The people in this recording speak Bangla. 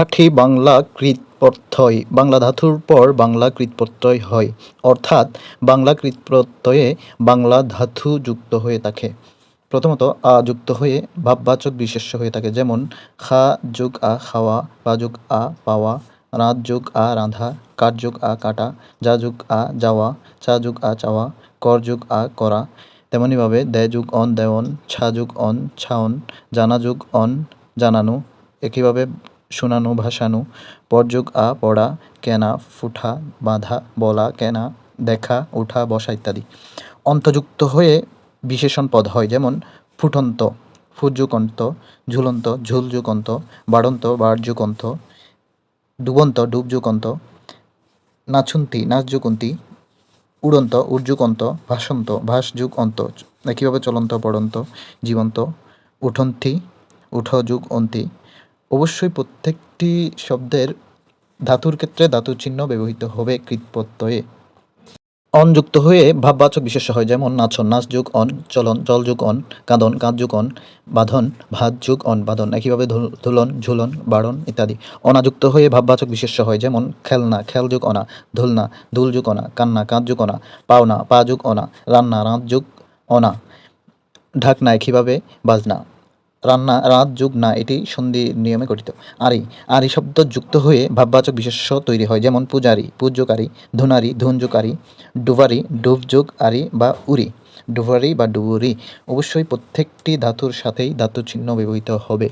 খাঁটি বাংলা কৃত প্রত্যয় বাংলা ধাতুর পর বাংলা কৃত প্রত্যয় হয়, অর্থাৎ বাংলা কৃত প্রত্যয়ে বাংলা ধাতু যুক্ত হয়ে থাকে। প্রথমত, আ যুক্ত হয়ে ভাববাচক বিশেষ্য হয়ে থাকে, যেমন খা যোগ আ খাওয়া বা যোগ আ পাওয়া রাত যোগ আ রাঁধা কাঠ যোগ আ কাটা, যা যোগ আ যাওয়া চা যোগ আ চাওয়া, কর যোগ আ করা। তেমনিভাবে, দে যুগ অন দেওয়ন, ছা যুগ অন ছাওন জানা যুগ অন জানানো। একইভাবে শোনানো, ভাসানো পর যোগ আ, পড়া, কেনা, ফুঠা, বাঁধা, বলা, কেনা, দেখা ওঠা বসা ইত্যাদি। অন্তযুক্ত হয়ে বিশেষণ পদ হয়, যেমন ফুটন্ত, ফুটযুকন্ত, ঝুলন্ত, ঝুলযুকন্ত, বাড়ন্ত বাড়যুকন্ত ডুবন্ত, ডুবযুকন্ত নাছুন্তি নাচযুকন্তি, উড়ন্ত উর্যুকন্ত ভাসন্ত ভাসযুগ অন্ত একইভাবে চলন্ত, পড়ন্ত, জীবন্ত, উঠন্তি উঠযুগ অন্তি অবশ্যই প্রত্যেকটি শব্দের ধাতুর ক্ষেত্রে ধাতুর চিহ্ন ব্যবহৃত হবে কৃৎপ্রত্যয়ে অনযুক্ত হয়ে ভাববাচক বিশেষ হয়, যেমন নাচন নাচ যুগ অন, চলন জল যুগ অন, কাঁদন কাঁদ যুগ অন, বাঁধন ভাত যুগ অন, বাঁধন, একইভাবে ধুল- ধুলন, ঝুলন, বাড়ন ইত্যাদি। অনাযুক্ত হয়ে ভাববাচক বিশেষ হয়, যেমন খেলনা খেল যুগ অনা, ধুলনা ধুল যুগ অনা, কান্না কাঁদ যুগ অনা, পাওনা পা যুগ অনা, রান্না রাঁত যুগ অনা, ঢাকনা, একইভাবে বাজনা। রান্না, রাত, যুগ, না, এটি সন্ধি নিয়মে গঠিত। আরি আরি শব্দ যুক্ত হয়ে ভাববাচক বিশেষ তৈরি হয়, যেমন পূজারি, পূজ্যকারী, ধুনারি ধুনযুকারী ডুবারি, ডুবযুগ আরি বা উরি। ডুবারি বা ডুবুরি, অবশ্যই প্রত্যেকটি ধাতুর সাথেই ধাতু চিহ্ন ব্যবহৃত হবে।